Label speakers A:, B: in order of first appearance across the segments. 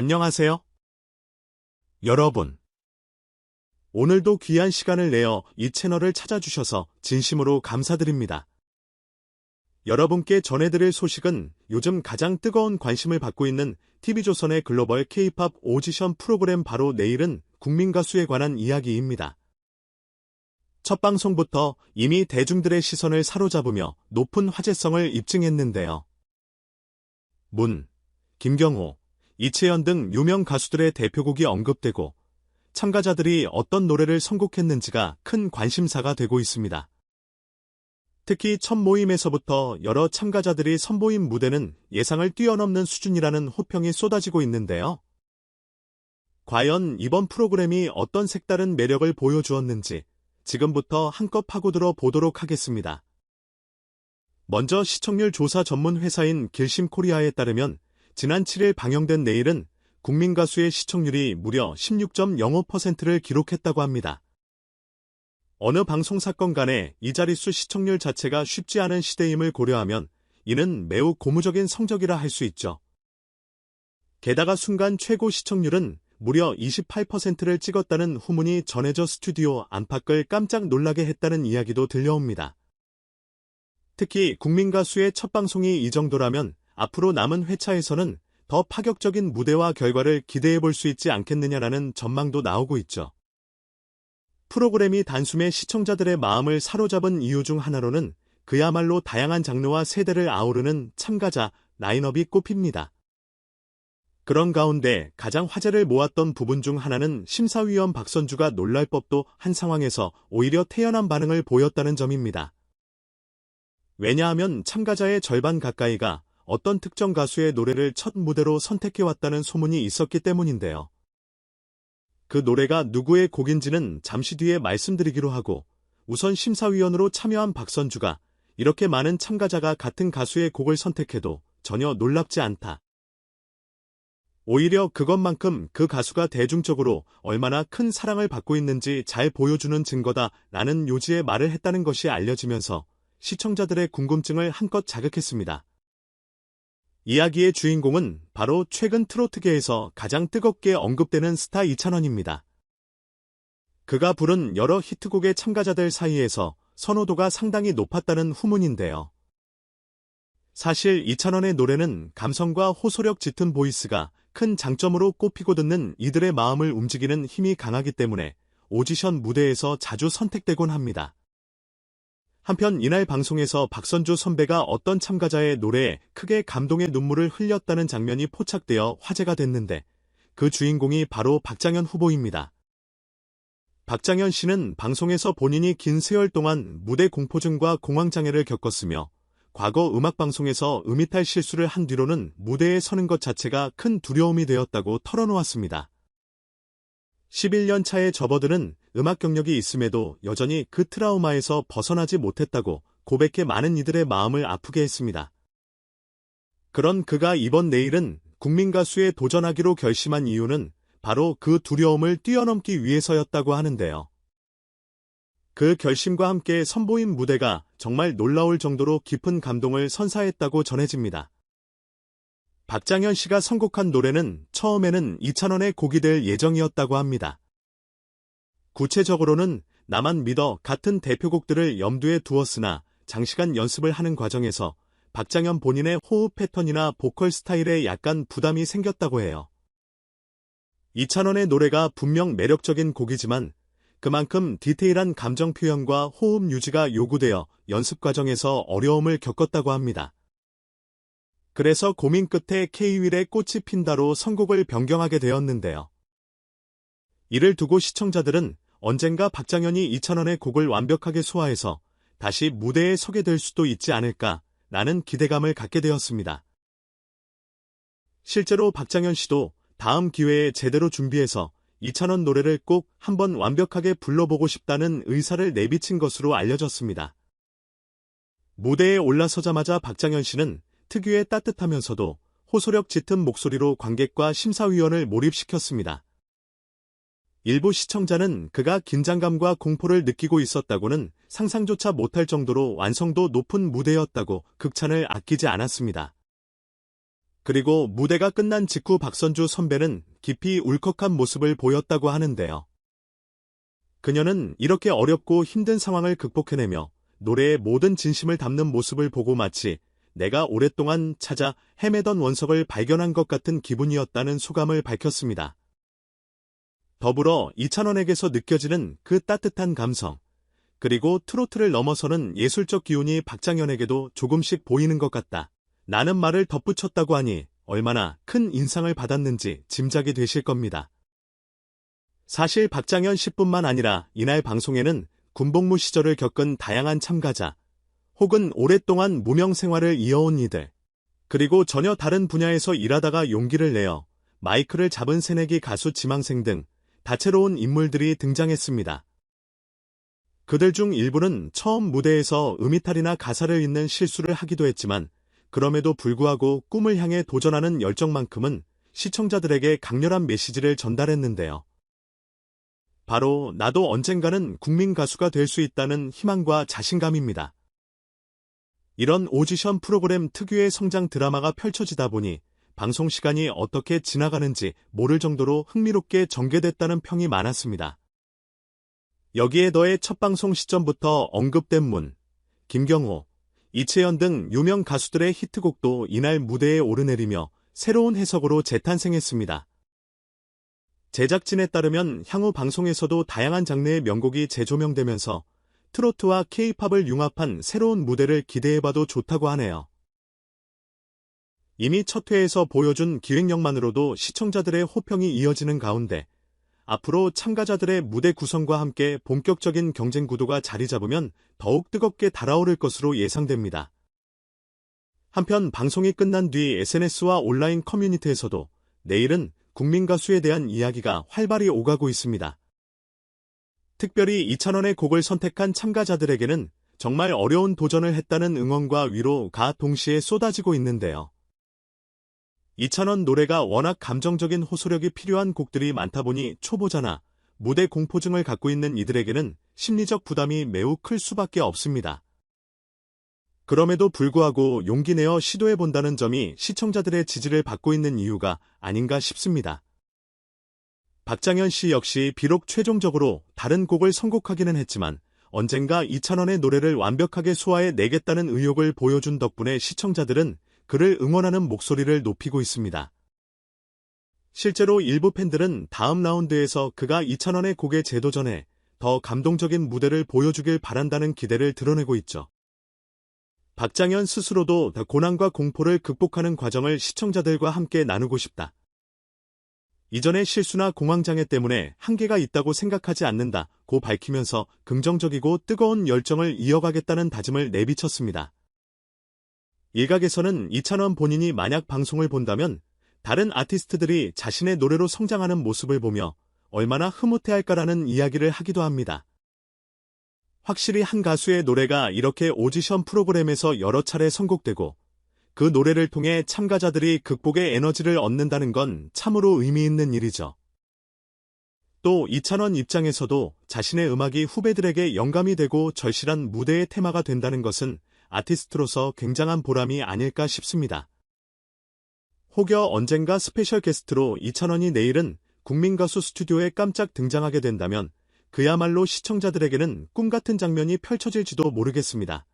A: 안녕하세요. 여러분. 오늘도 귀한 시간을 내어 이 채널을 찾아주셔서 진심으로 감사드립니다. 여러분께 전해드릴 소식은 요즘 가장 뜨거운 관심을 받고 있는 TV조선의 글로벌 K-팝 오디션 프로그램 바로 내일은 국민가수에 관한 이야기입니다. 첫 방송부터 이미 대중들의 시선을 사로잡으며 높은 화제성을 입증했는데요. 문, 김경호, 이채연 등 유명 가수들의 대표곡이 언급되고 참가자들이 어떤 노래를 선곡했는지가 큰 관심사가 되고 있습니다. 특히 첫 모임에서부터 여러 참가자들이 선보인 무대는 예상을 뛰어넘는 수준이라는 호평이 쏟아지고 있는데요. 과연 이번 프로그램이 어떤 색다른 매력을 보여주었는지 지금부터 한껏 파고들어 보도록 하겠습니다. 먼저 시청률 조사 전문 회사인 길심 코리아에 따르면 지난 7일 방영된 내일은 국민 가수의 시청률이 무려 16.05%를 기록했다고 합니다. 어느 방송 사건 간에 이 자릿수 시청률 자체가 쉽지 않은 시대임을 고려하면 이는 매우 고무적인 성적이라 할 수 있죠. 게다가 순간 최고 시청률은 무려 28%를 찍었다는 후문이 전해져 스튜디오 안팎을 깜짝 놀라게 했다는 이야기도 들려옵니다. 특히 국민 가수의 첫 방송이 이 정도라면 앞으로 남은 회차에서는 더 파격적인 무대와 결과를 기대해 볼 수 있지 않겠느냐라는 전망도 나오고 있죠. 프로그램이 단숨에 시청자들의 마음을 사로잡은 이유 중 하나로는 그야말로 다양한 장르와 세대를 아우르는 참가자 라인업이 꼽힙니다. 그런 가운데 가장 화제를 모았던 부분 중 하나는 심사위원 박선주가 놀랄 법도 한 상황에서 오히려 태연한 반응을 보였다는 점입니다. 왜냐하면 참가자의 절반 가까이가 어떤 특정 가수의 노래를 첫 무대로 선택해왔다는 소문이 있었기 때문인데요. 그 노래가 누구의 곡인지는 잠시 뒤에 말씀드리기로 하고 우선 심사위원으로 참여한 박선주가 이렇게 많은 참가자가 같은 가수의 곡을 선택해도 전혀 놀랍지 않다. 오히려 그것만큼 그 가수가 대중적으로 얼마나 큰 사랑을 받고 있는지 잘 보여주는 증거다 라는 요지의 말을 했다는 것이 알려지면서 시청자들의 궁금증을 한껏 자극했습니다. 이야기의 주인공은 바로 최근 트로트계에서 가장 뜨겁게 언급되는 스타 이찬원입니다. 그가 부른 여러 히트곡의 참가자들 사이에서 선호도가 상당히 높았다는 후문인데요. 사실 이찬원의 노래는 감성과 호소력 짙은 보이스가 큰 장점으로 꼽히고 듣는 이들의 마음을 움직이는 힘이 강하기 때문에 오디션 무대에서 자주 선택되곤 합니다. 한편 이날 방송에서 박선주 선배가 어떤 참가자의 노래에 크게 감동의 눈물을 흘렸다는 장면이 포착되어 화제가 됐는데 그 주인공이 바로 박장현 후보입니다. 박장현 씨는 방송에서 본인이 긴 세월 동안 무대 공포증과 공황장애를 겪었으며 과거 음악방송에서 음이탈 실수를 한 뒤로는 무대에 서는 것 자체가 큰 두려움이 되었다고 털어놓았습니다. 11년 차에 접어드는 음악 경력이 있음에도 여전히 그 트라우마에서 벗어나지 못했다고 고백해 많은 이들의 마음을 아프게 했습니다. 그런 그가 이번 내일은 국민 가수에 도전하기로 결심한 이유는 바로 그 두려움을 뛰어넘기 위해서였다고 하는데요. 그 결심과 함께 선보인 무대가 정말 놀라울 정도로 깊은 감동을 선사했다고 전해집니다. 박장현 씨가 선곡한 노래는 처음에는 이찬원의 곡이 될 예정이었다고 합니다. 구체적으로는 나만 믿어 같은 대표곡들을 염두에 두었으나 장시간 연습을 하는 과정에서 박장현 본인의 호흡 패턴이나 보컬 스타일에 약간 부담이 생겼다고 해요. 이찬원의 노래가 분명 매력적인 곡이지만 그만큼 디테일한 감정 표현과 호흡 유지가 요구되어 연습 과정에서 어려움을 겪었다고 합니다. 그래서 고민 끝에 K-윌의 꽃이 핀다로 선곡을 변경하게 되었는데요. 이를 두고 시청자들은 언젠가 박장현이 이찬원의 곡을 완벽하게 소화해서 다시 무대에 서게 될 수도 있지 않을까 라는 기대감을 갖게 되었습니다. 실제로 박장현 씨도 다음 기회에 제대로 준비해서 이찬원 노래를 꼭 한번 완벽하게 불러보고 싶다는 의사를 내비친 것으로 알려졌습니다. 무대에 올라서자마자 박장현 씨는 특유의 따뜻하면서도 호소력 짙은 목소리로 관객과 심사위원을 몰입시켰습니다. 일부 시청자는 그가 긴장감과 공포를 느끼고 있었다고는 상상조차 못할 정도로 완성도 높은 무대였다고 극찬을 아끼지 않았습니다. 그리고 무대가 끝난 직후 박선주 선배는 깊이 울컥한 모습을 보였다고 하는데요. 그녀는 이렇게 어렵고 힘든 상황을 극복해내며 노래의 모든 진심을 담는 모습을 보고 마치 내가 오랫동안 찾아 헤매던 원석을 발견한 것 같은 기분이었다는 소감을 밝혔습니다. 더불어 이찬원에게서 느껴지는 그 따뜻한 감성, 그리고 트로트를 넘어서는 예술적 기운이 박장현에게도 조금씩 보이는 것 같다. 나는 말을 덧붙였다고 하니 얼마나 큰 인상을 받았는지 짐작이 되실 겁니다. 사실 박장현 씨뿐만 아니라 이날 방송에는 군복무 시절을 겪은 다양한 참가자, 혹은 오랫동안 무명 생활을 이어온 이들, 그리고 전혀 다른 분야에서 일하다가 용기를 내어 마이크를 잡은 새내기 가수 지망생 등 다채로운 인물들이 등장했습니다. 그들 중 일부는 처음 무대에서 음이탈이나 가사를 읽는 실수를 하기도 했지만 그럼에도 불구하고 꿈을 향해 도전하는 열정만큼은 시청자들에게 강렬한 메시지를 전달했는데요. 바로 나도 언젠가는 국민 가수가 될 수 있다는 희망과 자신감입니다. 이런 오디션 프로그램 특유의 성장 드라마가 펼쳐지다 보니 방송 시간이 어떻게 지나가는지 모를 정도로 흥미롭게 전개됐다는 평이 많았습니다. 여기에 더해 첫 방송 시점부터 언급된 문, 김경호, 이채연 등 유명 가수들의 히트곡도 이날 무대에 오르내리며 새로운 해석으로 재탄생했습니다. 제작진에 따르면 향후 방송에서도 다양한 장르의 명곡이 재조명되면서 트로트와 케이팝을 융합한 새로운 무대를 기대해봐도 좋다고 하네요. 이미 첫 회에서 보여준 기획력만으로도 시청자들의 호평이 이어지는 가운데 앞으로 참가자들의 무대 구성과 함께 본격적인 경쟁 구도가 자리 잡으면 더욱 뜨겁게 달아오를 것으로 예상됩니다. 한편 방송이 끝난 뒤 SNS와 온라인 커뮤니티에서도 내일은 국민 가수에 대한 이야기가 활발히 오가고 있습니다. 특별히 이찬원의 곡을 선택한 참가자들에게는 정말 어려운 도전을 했다는 응원과 위로가 동시에 쏟아지고 있는데요. 이찬원 노래가 워낙 감정적인 호소력이 필요한 곡들이 많다 보니 초보자나 무대 공포증을 갖고 있는 이들에게는 심리적 부담이 매우 클 수밖에 없습니다. 그럼에도 불구하고 용기 내어 시도해본다는 점이 시청자들의 지지를 받고 있는 이유가 아닌가 싶습니다. 박장현 씨 역시 비록 최종적으로 다른 곡을 선곡하기는 했지만 언젠가 이찬원의 노래를 완벽하게 소화해 내겠다는 의욕을 보여준 덕분에 시청자들은 그를 응원하는 목소리를 높이고 있습니다. 실제로 일부 팬들은 다음 라운드에서 그가 이찬원의 곡에 재도전해 더 감동적인 무대를 보여주길 바란다는 기대를 드러내고 있죠. 박장현 스스로도 고난과 공포를 극복하는 과정을 시청자들과 함께 나누고 싶다. 이전의 실수나 공황장애 때문에 한계가 있다고 생각하지 않는다 고 밝히면서 긍정적이고 뜨거운 열정을 이어가겠다는 다짐을 내비쳤습니다. 일각에서는 이찬원 본인이 만약 방송을 본다면 다른 아티스트들이 자신의 노래로 성장하는 모습을 보며 얼마나 흐뭇해할까라는 이야기를 하기도 합니다. 확실히 한 가수의 노래가 이렇게 오디션 프로그램에서 여러 차례 선곡되고 그 노래를 통해 참가자들이 극복의 에너지를 얻는다는 건 참으로 의미 있는 일이죠. 또 이찬원 입장에서도 자신의 음악이 후배들에게 영감이 되고 절실한 무대의 테마가 된다는 것은 아티스트로서 굉장한 보람이 아닐까 싶습니다. 혹여 언젠가 스페셜 게스트로 이찬원이 내일은 국민가수 스튜디오에 깜짝 등장하게 된다면 그야말로 시청자들에게는 꿈같은 장면이 펼쳐질지도 모르겠습니다.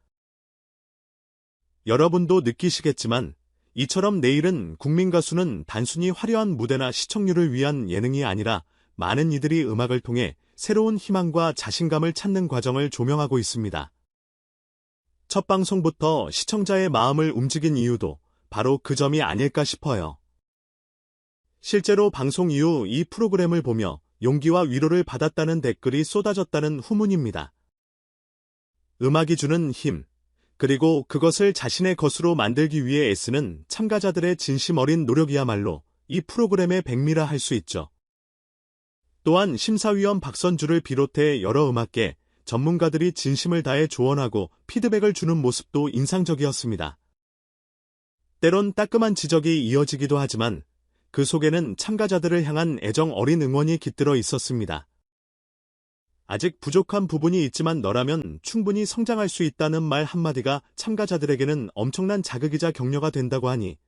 A: 여러분도 느끼시겠지만 이처럼 내일은 국민가수는 단순히 화려한 무대나 시청률을 위한 예능이 아니라 많은 이들이 음악을 통해 새로운 희망과 자신감을 찾는 과정을 조명하고 있습니다. 첫 방송부터 시청자의 마음을 움직인 이유도 바로 그 점이 아닐까 싶어요. 실제로 방송 이후 이 프로그램을 보며 용기와 위로를 받았다는 댓글이 쏟아졌다는 후문입니다. 음악이 주는 힘, 그리고 그것을 자신의 것으로 만들기 위해 애쓰는 참가자들의 진심 어린 노력이야말로 이 프로그램의 백미라 할 수 있죠. 또한 심사위원 박선주를 비롯해 여러 음악계, 전문가들이 진심을 다해 조언하고 피드백을 주는 모습도 인상적이었습니다. 때론 따끔한 지적이 이어지기도 하지만 그 속에는 참가자들을 향한 애정 어린 응원이 깃들어 있었습니다. 아직 부족한 부분이 있지만 너라면 충분히 성장할 수 있다는 말 한마디가 참가자들에게는 엄청난 자극이자 격려가 된다고 하니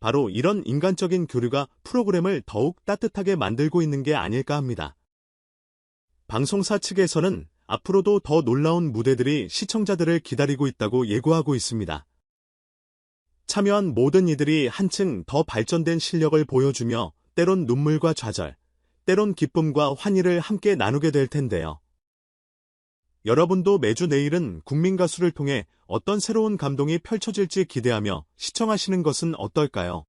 A: 바로 이런 인간적인 교류가 프로그램을 더욱 따뜻하게 만들고 있는 게 아닐까 합니다. 방송사 측에서는 앞으로도 더 놀라운 무대들이 시청자들을 기다리고 있다고 예고하고 있습니다. 참여한 모든 이들이 한층 더 발전된 실력을 보여주며 때론 눈물과 좌절, 때론 기쁨과 환희를 함께 나누게 될 텐데요. 여러분도 매주 내일은 국민 가수를 통해 어떤 새로운 감동이 펼쳐질지 기대하며 시청하시는 것은 어떨까요?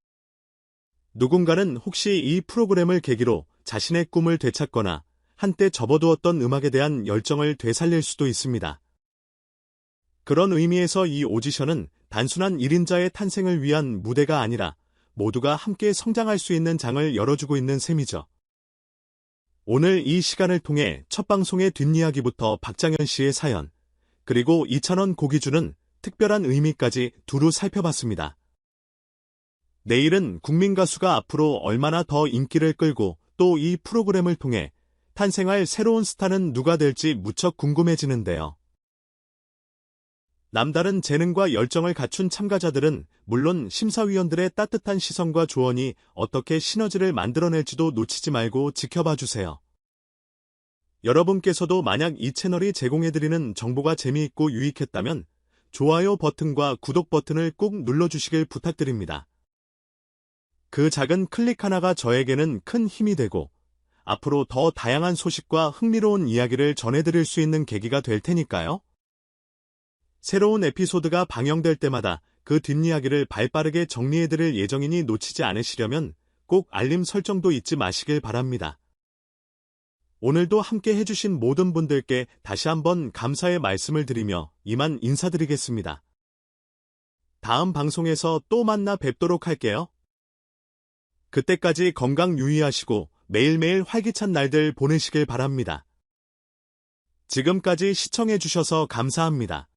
A: 누군가는 혹시 이 프로그램을 계기로 자신의 꿈을 되찾거나 한때 접어두었던 음악에 대한 열정을 되살릴 수도 있습니다. 그런 의미에서 이 오디션은 단순한 1인자의 탄생을 위한 무대가 아니라 모두가 함께 성장할 수 있는 장을 열어주고 있는 셈이죠. 오늘 이 시간을 통해 첫 방송의 뒷이야기부터 박장현 씨의 사연, 그리고 이찬원 곡이 주는 특별한 의미까지 두루 살펴봤습니다. 내일은 국민 가수가 앞으로 얼마나 더 인기를 끌고 또 이 프로그램을 통해 탄생할 새로운 스타는 누가 될지 무척 궁금해지는데요. 남다른 재능과 열정을 갖춘 참가자들은 물론 심사위원들의 따뜻한 시선과 조언이 어떻게 시너지를 만들어낼지도 놓치지 말고 지켜봐 주세요. 여러분께서도 만약 이 채널이 제공해드리는 정보가 재미있고 유익했다면 좋아요 버튼과 구독 버튼을 꼭 눌러주시길 부탁드립니다. 그 작은 클릭 하나가 저에게는 큰 힘이 되고 앞으로 더 다양한 소식과 흥미로운 이야기를 전해드릴 수 있는 계기가 될 테니까요. 새로운 에피소드가 방영될 때마다 그 뒷이야기를 발빠르게 정리해드릴 예정이니 놓치지 않으시려면 꼭 알림 설정도 잊지 마시길 바랍니다. 오늘도 함께 해주신 모든 분들께 다시 한번 감사의 말씀을 드리며 이만 인사드리겠습니다. 다음 방송에서 또 만나 뵙도록 할게요. 그때까지 건강 유의하시고 매일매일 활기찬 날들 보내시길 바랍니다. 지금까지 시청해주셔서 감사합니다.